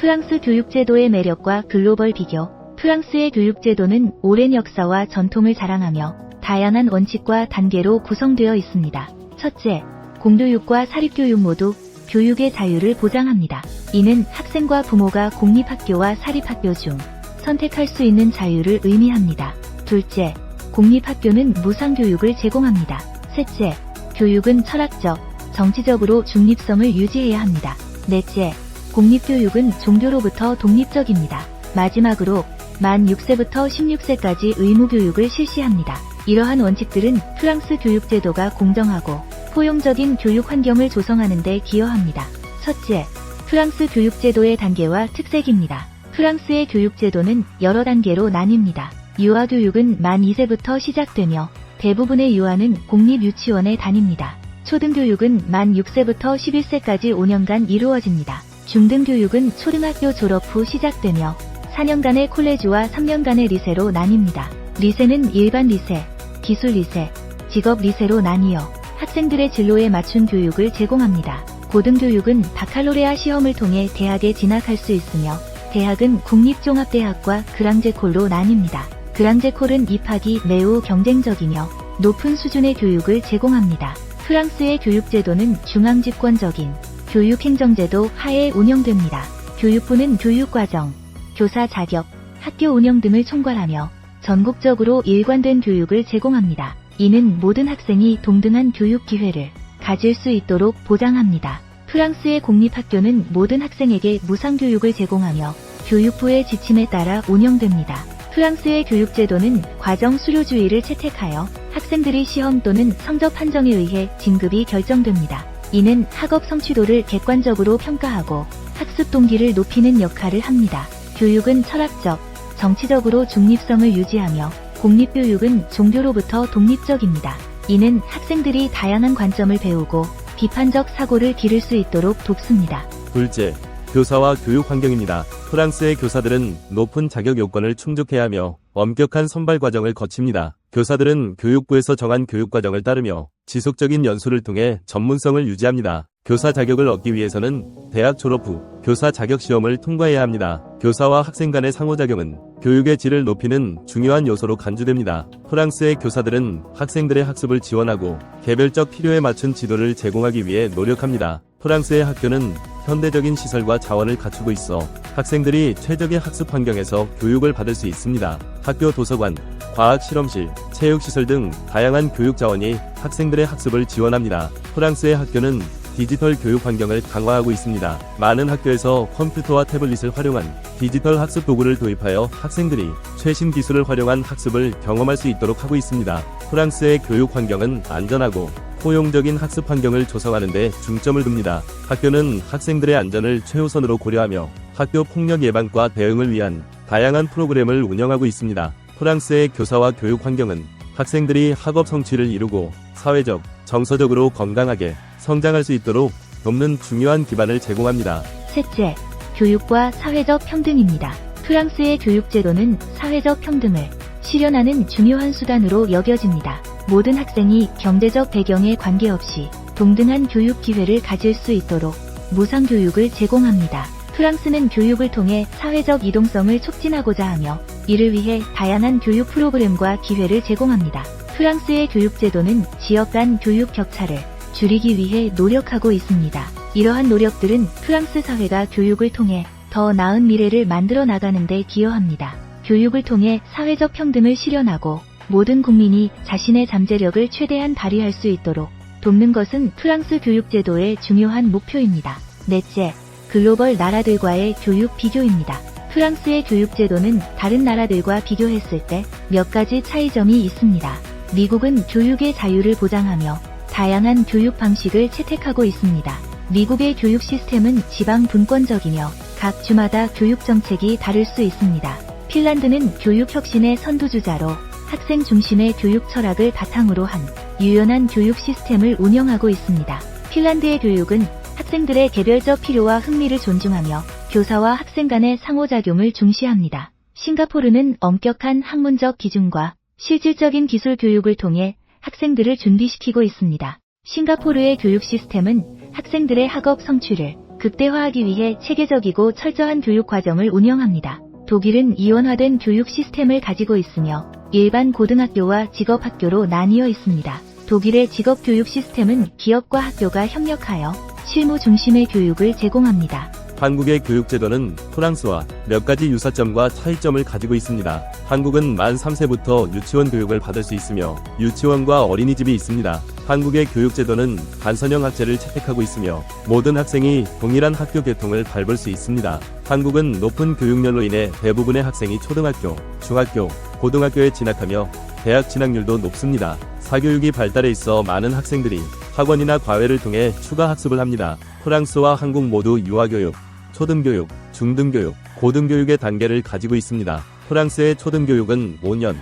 프랑스 교육제도의 매력과 글로벌 비교. 프랑스의 교육제도는 오랜 역사와 전통을 자랑하며 다양한 원칙과 단계로 구성되어 있습니다. 첫째, 공교육과 사립교육 모두 교육의 자유를 보장합니다. 이는 학생과 부모가 공립학교와 사립학교 중 선택할 수 있는 자유를 의미합니다. 둘째, 공립학교는 무상교육을 제공합니다. 셋째, 교육은 철학적, 정치적으로 중립성을 유지해야 합니다. 넷째, 공립교육은 종교로부터 독립적입니다. 마지막으로 만 6세부터 16세까지 의무교육을 실시합니다. 이러한 원칙들은 프랑스 교육제도가 공정하고 포용적인 교육 환경을 조성하는 데 기여합니다. 첫째, 프랑스 교육제도의 단계와 특색입니다. 프랑스의 교육제도는 여러 단계로 나뉩니다. 유아교육은 만 2세부터 시작되며 대부분의 유아는 공립유치원에 다닙니다. 초등교육은 만 6세부터 11세까지 5년간 이루어집니다. 중등교육은 초등학교 졸업 후 시작되며 4년간의 콜레지와 3년간의 리세로 나뉩니다. 리세는 일반 리세, 기술 리세, 직업 리세로 나뉘어 학생들의 진로에 맞춘 교육을 제공합니다. 고등교육은 바칼로레아 시험을 통해 대학에 진학할 수 있으며 대학은 국립종합대학과 그랑제콜로 나뉩니다. 그랑제콜은 입학이 매우 경쟁적이며 높은 수준의 교육을 제공합니다. 프랑스의 교육제도는 중앙집권적인 교육행정제도 하에 운영됩니다. 교육부는 교육과정, 교사 자격, 학교 운영 등을 총괄하며 전국적으로 일관된 교육을 제공합니다. 이는 모든 학생이 동등한 교육 기회를 가질 수 있도록 보장합니다. 프랑스의 공립학교는 모든 학생에게 무상교육을 제공하며 교육부의 지침에 따라 운영됩니다. 프랑스의 교육제도는 과정 수료주의를 채택하여 학생들이 시험 또는 성적 판정에 의해 진급이 결정됩니다. 이는 학업 성취도를 객관적으로 평가하고 학습 동기를 높이는 역할을 합니다. 교육은 철학적, 정치적으로 중립성을 유지하며 공립교육은 종교로부터 독립적입니다. 이는 학생들이 다양한 관점을 배우고 비판적 사고를 기를 수 있도록 돕습니다. 둘째, 교사와 교육 환경입니다. 프랑스의 교사들은 높은 자격 요건을 충족해야 하며 엄격한 선발 과정을 거칩니다. 교사들은 교육부에서 정한 교육 과정을 따르며 지속적인 연수를 통해 전문성을 유지합니다. 교사 자격을 얻기 위해서는 대학 졸업 후 교사 자격 시험을 통과해야 합니다. 교사와 학생 간의 상호작용은 교육의 질을 높이는 중요한 요소로 간주됩니다. 프랑스의 교사들은 학생들의 학습을 지원하고 개별적 필요에 맞춘 지도를 제공하기 위해 노력합니다. 프랑스의 학교는 현대적인 시설과 자원을 갖추고 있어 학생들이 최적의 학습 환경에서 교육을 받을 수 있습니다. 학교 도서관, 과학 실험실, 체육시설 등 다양한 교육 자원이 학생들의 학습을 지원합니다. 프랑스의 학교는 디지털 교육 환경을 강화하고 있습니다. 많은 학교에서 컴퓨터와 태블릿을 활용한 디지털 학습 도구를 도입하여 학생들이 최신 기술을 활용한 학습을 경험할 수 있도록 하고 있습니다. 프랑스의 교육 환경은 안전하고 포용적인 학습 환경을 조성하는 데 중점을 둡니다. 학교는 학생들의 안전을 최우선으로 고려하며 학교 폭력 예방과 대응을 위한 다양한 프로그램을 운영하고 있습니다. 프랑스의 교사와 교육 환경은 학생들이 학업 성취를 이루고 사회적, 정서적으로 건강하게 성장할 수 있도록 돕는 중요한 기반을 제공합니다. 셋째, 교육과 사회적 평등입니다. 프랑스의 교육제도는 사회적 평등을 실현하는 중요한 수단으로 여겨집니다. 모든 학생이 경제적 배경에 관계없이 동등한 교육 기회를 가질 수 있도록 무상 교육을 제공합니다. 프랑스는 교육을 통해 사회적 이동성을 촉진하고자 하며 이를 위해 다양한 교육 프로그램과 기회를 제공합니다. 프랑스의 교육제도는 지역 간 교육 격차를 줄이기 위해 노력하고 있습니다. 이러한 노력들은 프랑스 사회가 교육을 통해 더 나은 미래를 만들어 나가는데 기여합니다. 교육을 통해 사회적 평등을 실현하고 모든 국민이 자신의 잠재력을 최대한 발휘할 수 있도록 돕는 것은 프랑스 교육제도의 중요한 목표입니다. 넷째, 글로벌 나라들과의 교육 비교입니다. 프랑스의 교육제도는 다른 나라들과 비교했을 때 몇 가지 차이점이 있습니다. 미국은 교육의 자유를 보장하며 다양한 교육 방식을 채택하고 있습니다. 미국의 교육 시스템은 지방 분권적이며 각 주마다 교육 정책이 다를 수 있습니다. 핀란드는 교육 혁신의 선두주자로 학생 중심의 교육 철학을 바탕으로 한 유연한 교육 시스템을 운영하고 있습니다. 핀란드의 교육은 학생들의 개별적 필요와 흥미를 존중하며 교사와 학생 간의 상호작용을 중시합니다. 싱가포르는 엄격한 학문적 기준과 실질적인 기술 교육을 통해 학생들을 준비시키고 있습니다. 싱가포르의 교육 시스템은 학생들의 학업 성취를 극대화하기 위해 체계적이고 철저한 교육 과정을 운영합니다. 독일은 이원화된 교육 시스템을 가지고 있으며 일반 고등학교와 직업학교로 나뉘어 있습니다. 독일의 직업교육 시스템은 기업과 학교가 협력하여 실무 중심의 교육을 제공합니다. 한국의 교육제도는 프랑스와 몇 가지 유사점과 차이점을 가지고 있습니다. 한국은 만 3세부터 유치원 교육을 받을 수 있으며 유치원과 어린이집이 있습니다. 한국의 교육제도는 반선형 학제를 채택하고 있으며 모든 학생이 동일한 학교 계통을 밟을 수 있습니다. 한국은 높은 교육열로 인해 대부분의 학생이 초등학교, 중학교, 고등학교에 진학하며 대학 진학률도 높습니다. 사교육이 발달해 있어 많은 학생들이 학원이나 과외를 통해 추가 학습을 합니다. 프랑스와 한국 모두 유아교육, 초등교육, 중등교육, 고등교육의 단계를 가지고 있습니다. 프랑스의 초등교육은 5년,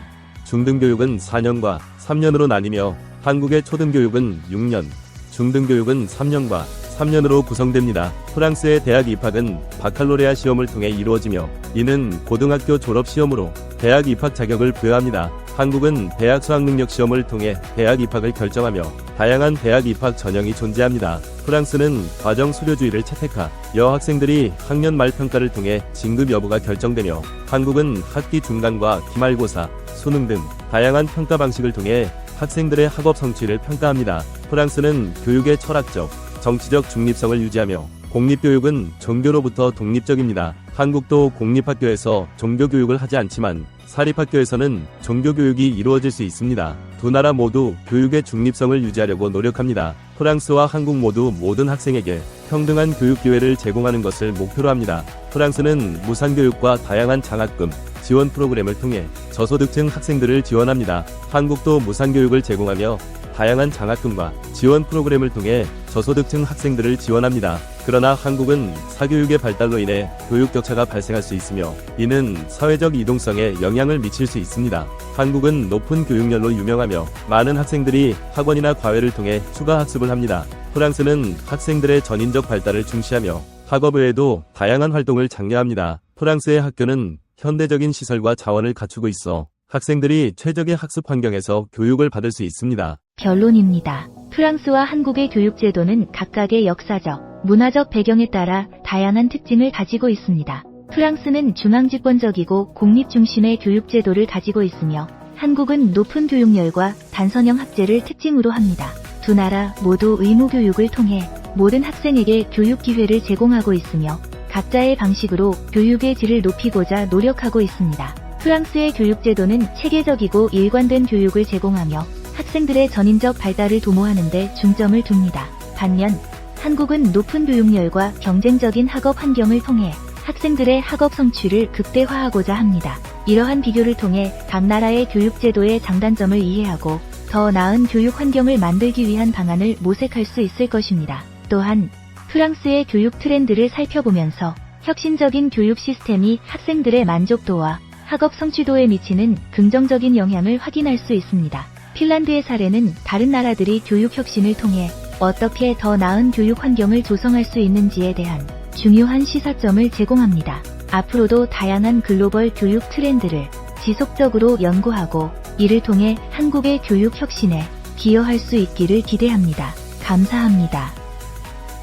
중등교육은 4년과 3년으로 나뉘며 한국의 초등교육은 6년, 중등교육은 3년과 3년으로 구성됩니다. 프랑스의 대학 입학은 바칼로레아 시험을 통해 이루어지며 이는 고등학교 졸업 시험으로 대학 입학 자격을 부여합니다. 한국은 대학 수학능력 시험을 통해 대학 입학을 결정하며 다양한 대학 입학 전형이 존재합니다. 프랑스는 과정 수료주의를 채택하 여학생들이 학년 말 평가를 통해 진급 여부가 결정되며 한국은 학기 중간과 기말고사, 수능 등 다양한 평가 방식을 통해 학생들의 학업 성취를 평가합니다. 프랑스는 교육의 철학적, 정치적 중립성을 유지하며 공립교육은 종교로부터 독립적입니다. 한국도 공립학교에서 종교교육을 하지 않지만 사립학교에서는 종교교육이 이루어질 수 있습니다. 두 나라 모두 교육의 중립성을 유지하려고 노력합니다. 프랑스와 한국 모두 모든 학생에게 평등한 교육 기회를 제공하는 것을 목표로 합니다. 프랑스는 무상교육과 다양한 장학금, 지원 프로그램을 통해 저소득층 학생들을 지원합니다. 한국도 무상교육을 제공하며 다양한 장학금과 지원 프로그램을 통해 저소득층 학생들을 지원합니다. 그러나 한국은 사교육의 발달로 인해 교육 격차가 발생할 수 있으며 이는 사회적 이동성에 영향을 미칠 수 있습니다. 한국은 높은 교육열로 유명하며 많은 학생들이 학원이나 과외를 통해 추가 학습을 합니다. 프랑스는 학생들의 전인적 발달을 중시하며 학업 외에도 다양한 활동을 장려합니다. 프랑스의 학교는 현대적인 시설과 자원을 갖추고 있어 학생들이 최적의 학습 환경에서 교육을 받을 수 있습니다. 결론입니다. 프랑스와 한국의 교육제도는 각각의 역사적, 문화적 배경에 따라 다양한 특징을 가지고 있습니다. 프랑스는 중앙집권적이고 공립 중심의 교육제도를 가지고 있으며 한국은 높은 교육열과 단선형 학제를 특징으로 합니다. 두 나라 모두 의무교육을 통해 모든 학생에게 교육 기회를 제공하고 있으며 각자의 방식으로 교육의 질을 높이고자 노력하고 있습니다. 프랑스의 교육제도는 체계적이고 일관된 교육을 제공하며 학생들의 전인적 발달을 도모하는 데 중점을 둡니다. 반면 한국은 높은 교육열과 경쟁적인 학업 환경을 통해 학생들의 학업 성취를 극대화하고자 합니다. 이러한 비교를 통해 각 나라의 교육제도의 장단점을 이해하고 더 나은 교육 환경을 만들기 위한 방안을 모색할 수 있을 것입니다. 또한 프랑스의 교육 트렌드를 살펴보면서 혁신적인 교육 시스템이 학생들의 만족도와 학업 성취도에 미치는 긍정적인 영향을 확인할 수 있습니다. 핀란드의 사례는 다른 나라들이 교육 혁신을 통해 어떻게 더 나은 교육 환경을 조성할 수 있는지에 대한 중요한 시사점을 제공합니다. 앞으로도 다양한 글로벌 교육 트렌드를 지속적으로 연구하고 이를 통해 한국의 교육 혁신에 기여할 수 있기를 기대합니다. 감사합니다.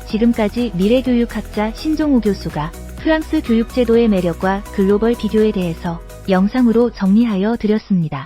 지금까지 미래교육학자 신종우 교수가 프랑스 교육제도의 매력과 글로벌 비교에 대해서 영상으로 정리하여 드렸습니다.